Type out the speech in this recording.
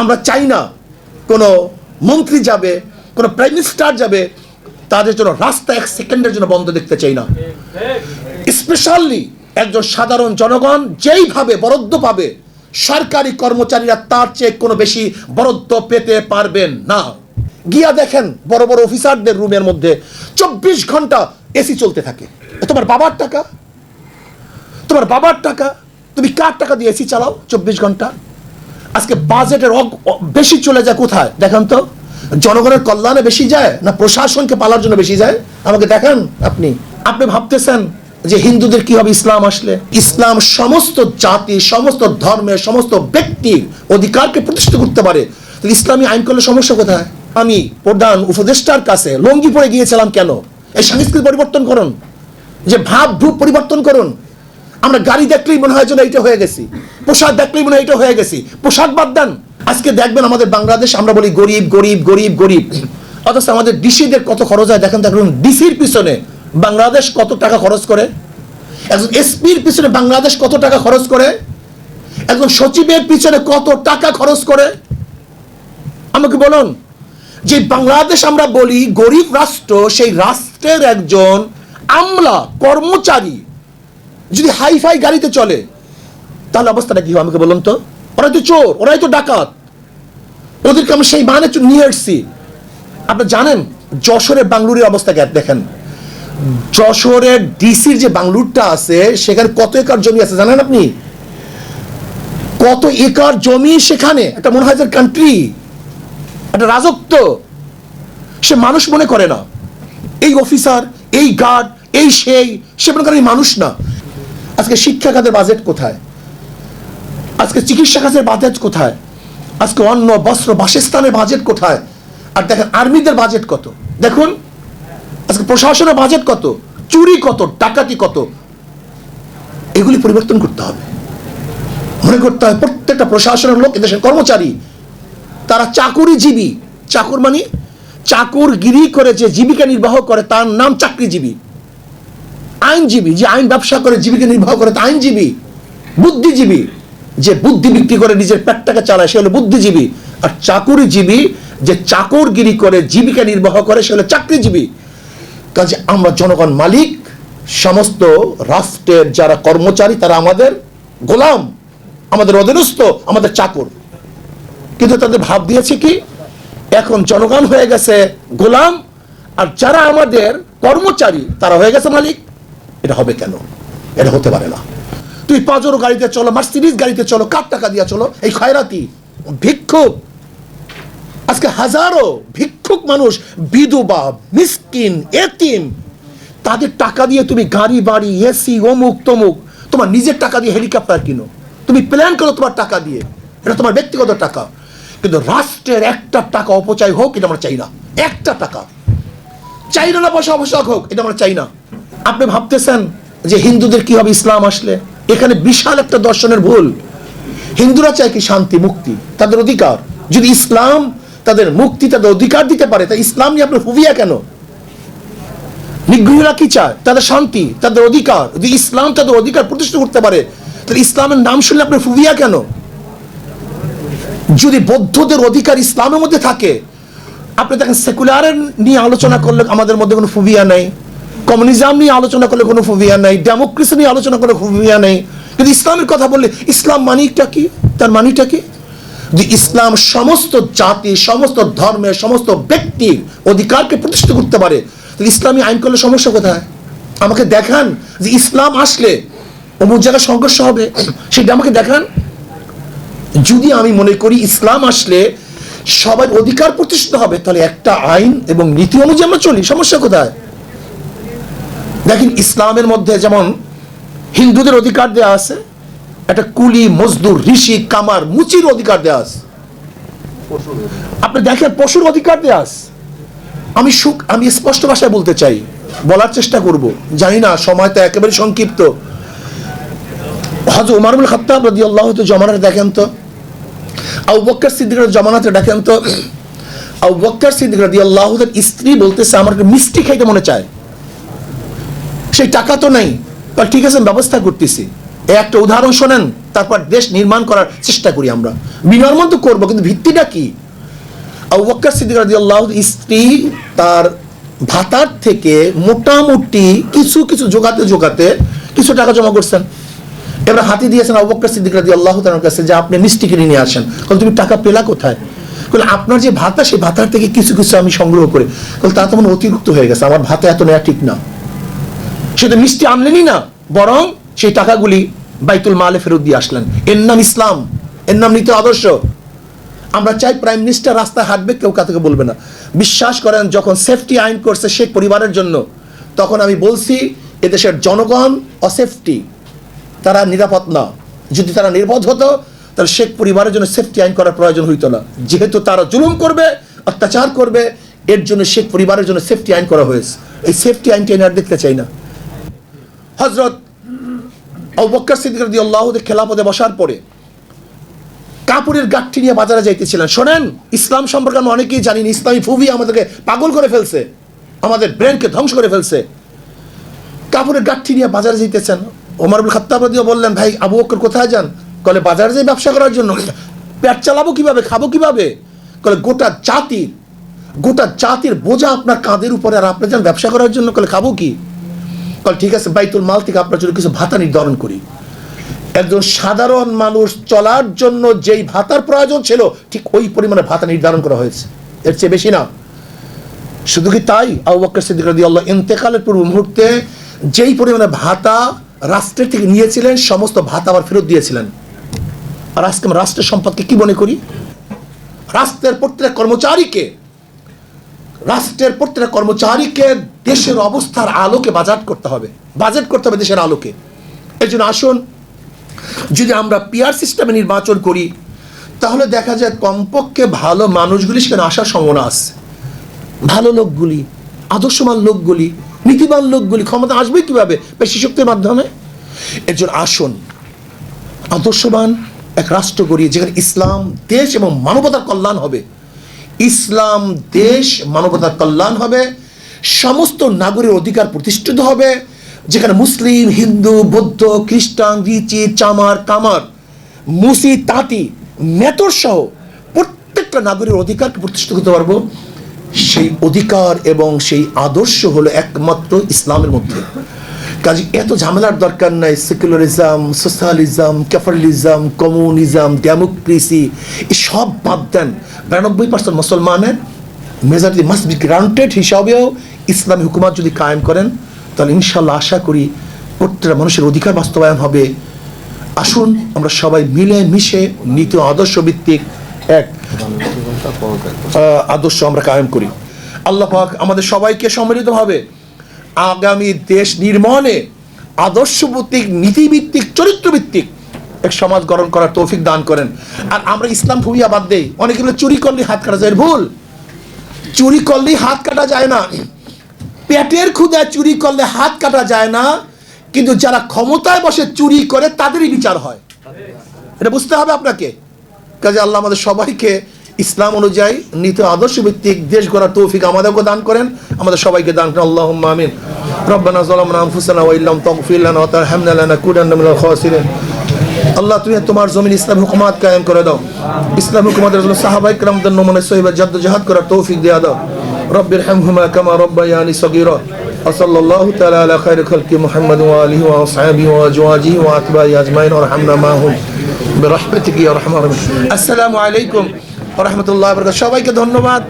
আমরা চাই না কোনো মন্ত্রী যাবে, কোনো প্রাইম মিনিস্টার যাবে, তাদের জন্য রাস্তা এক সেকেন্ডের জন্য বন্ধ দেখতে চাই না। স্পেশালি একজন সাধারণ জনগণ যেইভাবে বরাদ্দ পাবে, সরকারি কর্মচারীরা তার চেয়ে কোনো বেশি বরাদ্দ পেতে পারবেন না। গিয়া দেখেন বড় বড় অফিসারদের রুমের মধ্যে চব্বিশ ঘণ্টা এসি চলতে থাকে। তোমার বাবার টাকা? তোমার বাবার টাকা? তুমি কার টাকা দিয়ে এসি চালাও চব্বিশ ঘণ্টা? আজকে বাজেটের বেশি চলে যায় কোথায়? দেখেন তো, জনগণের কল্যাণে বেশি যায় না প্রশাসনকে পালার জন্য বেশি যায়? আমাকে দেখান আপনি। আপনি ভাবতেছেন যে হিন্দুদের কি হবে ইসলাম আসলে? ইসলাম সমস্ত জাতি, সমস্ত ধর্মের সমস্ত ব্যক্তির অধিকারকে প্রতিষ্ঠিত করতে পারে। ইসলামী আইন করলে সমস্যা কোথায়? আমি প্রধান উপদেষ্টার কাছে লঙ্গি পরে গিয়েছিলাম কেন? এই সংস্কৃতি পরিবর্তন করুন। যে ভাব রূপ পরিবর্তন করুন। আমরা গাড়ি দেখলেই মনে হয় যেন এইটা হয়ে গেছি। পোশাক দেখলেই মনে হয় এটা হয়ে গেছি। পোশাক বাদ দেন। আজকে দেখবেন আমাদের বাংলাদেশ, আমরা বলি গরিব গরিব গরিব গরিব। অথচ আমাদের ডিসিদের কত খরচ হয় দেখেন, দেখুন, ডিসির পিছনে বাংলাদেশ কত টাকা খরচ করে? একজন এসপির পিছনে বাংলাদেশ কত টাকা খরচ করে? একজন সচিবের পিছনে কত টাকা খরচ করে? আমাকে বলুন, যে বাংলাদেশ আমরা বলি গরিব রাষ্ট্র, সেই রাষ্ট্রের একজন আমলা কর্মচারী যদি হাইফাই গাড়িতে চলে, তাহলে অবস্থাটা কি হবে আমাকে বলুন তো? ওরাই তো চোর, ওরাই তো ডাকাত। ওদেরকে আমরা সেই মানে নিয়ে এসছি আপনি জানেন, যশোরের বাংলুরের অবস্থা দেখেন। যশোরের ডিসির যে বাংলুরটা আছে, সেখানে কত একর জমি আছে জানেন আপনি? কত একর জমি সেখানে? একটা মনে হয় কান্ট্রি একটা রাজত্ব। সে মানুষ মনে করে না। এই অফিসার এই গার্ড এই সেই, সে মনে করে মানুষ না। আজকে শিক্ষা খাতের বাজেট কোথায়? আজকে চিকিৎসা খাতের বাজেট কোথায়? আজকে অন্ন, বস্ত্র, বাসস্থানের বাজেট কোথায়? আর দেখেন, আর্মিদের বাজেট কত? দেখুন, আজকে প্রশাসনের বাজেট কত? চুরি কত? ডাকাতি কত? এগুলি পরিবর্তন করতে হবে। মনে করতে হয় প্রত্যেকটা প্রশাসনের লোক, এদেশের কর্মচারী, তারা চাকুরিজীবী। চাকুর মানে? চাকুরগিরি করে যে জীবিকা নির্বাহ করে, তার নাম চাকরিজীবী। আইনজীবী, যে আইন ব্যবসা করে, জীবিকা নির্বাহ করে, তা আইনজীবী, বুদ্ধিজীবী, যে বুদ্ধি বিক্রি করে, নিজের পেটটাকে চালায়, সে হলো বুদ্ধিজীবী। আর চাকুরিজীবী, যে চাকরগিরি করে, জীবিকা নির্বাহ করে, সে হলো চাকরিজীবী। কাজে আমরা জনগণ মালিক, সমস্ত রাষ্ট্রের যারা কর্মচারী, তারা আমাদের গোলাম, আমাদের অধীনস্থ, আমাদের চাকর। কিন্তু তাদের ভাব দিয়েছে কি? এখন জনগণ হয়ে গেছে গোলাম, আর যারা আমাদের কর্মচারী, তারা হয়ে গেছে মালিক। এটা হবে কেন? এটা হতে পারে না। তুই পাঁচরো গাড়িতে চলো মার্সিডিজ গাড়িতে চলো, কার টাকা দিয়া চলো, এই খয়রাতি? ভিক্ষুক। আজকে হাজারো ভিক্ষুক মানুষ, বিধবা, মিসকিন, এতিম, তাদের টাকা দিয়ে তুমি গাড়ি, বাড়ি এসি অমুক, তমুক, তোমার নিজের টাকা দিয়ে হেলিকপ্টার কিনো। তুমি প্ল্যান করো তোমার টাকা দিয়ে। এটা তোমার ব্যক্তিগত টাকা। কিন্তু রাষ্ট্রের একটা টাকা অপচয় হোক, এটা আমরা চাই না। একটা টাকা। চাই না পয়সা অবশ্যক হোক, এটা আমরা চাই না। আপনি ভাবতেছেন যে হিন্দুদের কি হবে ইসলাম আসলে? এখানে বিশাল একটা দর্শনের ভুল। হিন্দুরা চায় কি শান্তি, মুক্তি, তাদের অধিকার। যদি ইসলাম তাদের মুক্তি, তাদের অধিকার দিতে পারে, তা ইসলাম নিয়ে আপনার ফুবিয়া কেন? নিগৃহীরা কি চায়? তাদের শান্তি, তাদের অধিকার। যদি ইসলাম তাদের অধিকার প্রতিষ্ঠা করতে পারে, তাহলে ইসলামের নাম শুনলে আপনার ফুবিয়া কেন? যদি বৌদ্ধদের অধিকার ইসলামের মধ্যে থাকে, আপনি দেখেন সেকুলারের নিয়ে আলোচনা করলে আমাদের মধ্যে কোনো ফুবিয়া নেই। কমিউনিজম নিয়ে আলোচনা করলে কোনো ফুবিয়া নেই ডেমোক্রেসি নিয়ে আলোচনা করলে ফুবিয়া নেই। কিন্তু ইসলামের কথা বললে, ইসলাম মানিটা কি? তার মানিটা কি? যে ইসলাম সমস্ত জাতি, সমস্ত ধর্মের সমস্ত ব্যক্তির অধিকারকে প্রতিষ্ঠিত করতে পারে। ইসলামী আইন করলে সমস্যা কোথায়? আমাকে দেখান যে ইসলাম আসলে অমুক জায়গায় সংঘর্ষ হবে। সেটা আমাকে দেখান। যদি আমি মনে করি ইসলাম আসলে সবার অধিকার প্রতিষ্ঠিত হবে, তাহলে একটা আইন এবং নীতি অনুযায়ী আমরা চলি। সমস্যা কোথায়? দেখেন ইসলামের মধ্যে যেমন হিন্দুদের অধিকার দেওয়া আছে, একটা কুলি, মজদুর, ঋষি, কামার, মুচির অধিকার দেওয়া আছে। আপনি দেখেন পশুর অধিকার দেওয়া আছে। আমি সুখ, আমি স্পষ্ট ভাষায় বলতে চাই, বলার চেষ্টা করব। জানি না, সময় তো একেবারে সংক্ষিপ্ত। হজরত উমারুল খাত্তাব রাদিয়াল্লাহু তো জমানাতে দেখেন তো? আবু বক্কর সিদ্দিকের জমানাতে দেখেন তো? আবু বক্কর সিদ্দিক রাদিয়াল্লাহু তার স্ত্রী বলতেছে আমার মিষ্টি খাইতে মনে চায়। সেই টাকা তো নাই। ঠিক আছে ব্যবস্থা করতেছি। একটা উদাহরণ শোনেন, তারপর দেশ নির্মাণ করার চেষ্টা করি আমরা। বিনির্মাণ তো করব, কিন্তু ভিত্তিটা কি? বকর সিদ্দিক স্ত্রী তার ভাতার থেকে মোটামুটি কিছু কিছু জোগাতে জোগাতে কিছু টাকা জমা করছেন। এবার হাতি দিয়েছেন বকর সিদ্দিক রাদিয়াল্লাহু তাআলার কাছে যে আপনি মিষ্টি কিনে নিয়ে আসেন। কারণ তুমি টাকা পেলা কোথায়? বলে আপনার যে ভাতা, সেই ভাতার থেকে কিছু কিছু আমি সংগ্রহ করি। বলে তা তো অতিরিক্ত হয়ে গেছে। আমার ভাতা এত নেওয়া ঠিক না। সে তো মিষ্টি আনলেনই না, বরং সেই টাকাগুলি বাইতুল মালে ফেরত দিয়ে আসলেন। এর নাম ইসলাম, এর নাম নীতি আদর্শ। আমরা চাই প্রাইম মিনিস্টার রাস্তায় হাঁটবে, কেউ কাউকে বলবে না। বিশ্বাস করেন, যখন সেফটি আইন করছে শেখ পরিবারের জন্য, তখন আমি বলছি, এদেশের জনগণ অসেফটি, তারা নিরাপদ না। যদি তারা নিরাপদ হতো, তাহলে শেখ পরিবারের জন্য সেফটি আইন করার প্রয়োজন হইতো না। যেহেতু তারা জুলুম করবে, অত্যাচার করবে, এর জন্য শেখ পরিবারের জন্য সেফটি আইন করা হয়েছে। এই সেফটি আইনটি আমি আর দেখতে চাই না। হজরত অবক্কর সিদ্দিক রাদিয়াল্লাহুতে খেলাপদে বসার পরে কাপড়ের গাঠটি নিয়ে বাজারে যাইতেছিলেন। শোনেন, ইসলাম সম্পর্কে আমরা অনেকেই জানি না, ইসলামী ফুবি আমাদেরকে পাগল করে ফেলছে, আমাদের ব্রেনকে ধ্বংস করে ফেলছে। কাপড়ের গাঠটি নিয়ে বাজারে যাইতেছেন। ওমর খাত্তাব রাদিও বললেন, ভাই, আবু বকর কোথায় যান? কলে বাজারে যাই ব্যবসা করার জন্য। পেট চালাবো কীভাবে, খাব কীভাবে? কলে গোটা জাতির গোটা জাতির বোঝা আপনার কাঁধের উপরে আর আপনি যান ব্যবসা করার জন্য। কলে খাব কি? ঠিক আছে, বাইতুল মাল থেকে আপনার জন্য কিছু ভাতা নির্ধারণ করি। একজন সাধারণ মানুষ চলার জন্য যেই ভাতার প্রয়োজন ছিল, ঠিক ওই পরিমাণে ভাতা নির্ধারণ করা হয়েছে। এর চেয়ে বেশি না। শুধু কি তাই? আবু ইন্তেকালের পূর্ব মুহূর্তে যেই পরিমাণে ভাতা রাষ্ট্রের থেকে নিয়েছিলেন, সমস্ত ভাতা আবার ফেরত দিয়েছিলেন। আর আজকে আমরা রাষ্ট্রের সম্পদকে কি মনে করি? রাষ্ট্রের প্রত্যেক কর্মচারীকে, রাষ্ট্রের প্রত্যেক কর্মচারীকে দেশের অবস্থার আলোকে বাজেট করতে হবে। বাজেট করতে হবে দেশের আলোকে। এর জন্য আসুন, যদি আমরা পিয়ার সিস্টেমে নির্বাচন করি, তাহলে দেখা যায় কমপক্ষে ভালো মানুষগুলি সেখানে আসার সম্ভাবনা আছে। ভালো লোকগুলি, আদর্শমান লোকগুলি, নীতিবান লোকগুলি ক্ষমতা আসবে কীভাবে? পেশি শক্তির মাধ্যমে। এর জন্য আসুন, আদর্শবান এক রাষ্ট্র গড়ি যেখানে ইসলাম দেশ এবং মানবতার কল্যাণ হবে। ইসলাম দেশ, মানবতার কল্যাণ হবে। সমস্ত নাগরিক অধিকার প্রতিষ্ঠিত হবে, যেখানে মুসলিম, হিন্দু, বৌদ্ধ, খ্রিস্টান, রিচি, চামার, কামার, মুসি, তাঁতি, মেতর সহ প্রত্যেকটা নাগরিক অধিকারকে প্রতিষ্ঠিত করতে পারব। সেই অধিকার এবং সেই আদর্শ হলো একমাত্র ইসলামের মধ্যে। কাজে এত ঝামেলার দরকার নাই। Secularism, socialism, capitalism, communism, democracy সব বাদ দেন। বিরানব্বই পার্সেন্ট মুসলমানের মেজরিটি মাস্ট বি গ্রান্টেড হিসাবেও ইসলামী হুকুমাত যদি কায়েম করেন, তাহলে ইনশাল্লাহ আশা করি প্রত্যেকটা মানুষের অধিকার বাস্তবায়ন হবে। আসুন, আমরা সবাই মিলে মিশে নীতি আদর্শ ভিত্তিক এক আদর্শ আমরা কায়েম করি। আল্লাহ পাক আমাদের সবাইকে সম্মিলিত হবে। আগামী দেশ নির্মাণে আদর্শ ভিত্তিক নীতিভিত্তিক চরিত্রভিত্তিক এক সমাজ গঠন করার তৌফিক দান করেন। আর আমরা ইসলাম ভূমিয়া বাদ দেই। অনেকগুলো চুরি করলে হাত কাটা যায় ভুল। চুরি করলেই হাত কাটা যায় না। পেটের ক্ষুদায় চুরি করলে হাত কাটা যায় না, কিন্তু যারা ক্ষমতায় বসে চুরি করে, তাদেরই বিচার হয়। এটা বুঝতে হবে আপনাকে। কাজে আল্লাহ আমাদের সবাইকে ইসলাম অনুযায়ী নীতি আদর্শ ভিত্তিক দেশ গড়ার তৌফিক আমাদেরকে দান করেন। আমাদের সবাইকে দান করেন। আল্লাহ আমিন। রব্বানা যালামনা আনফুসানা ওয়া আল্লাহ তুমি তোমার জমিন ইসলাম হুকুমাত কায়েম করে দাও ইসলাম হুকুমাতের জন্য সাহাবাই کرامদের নমুনায় সহিবা জাদ্দোজাহাদ করার তৌফিক দেয়া দাও রব্বির হামহুমা কামা রব্বায়ানি সগীরা وصلى الله تعالى على خير خلق محمد وآله وأصحابه وأزواجه وأتباعه أجمعين وارحمنا معهم برحمتك يا رحمن الرحيم السلام عليكم ورحمة الله وبركاته সবাইকে ধন্যবাদ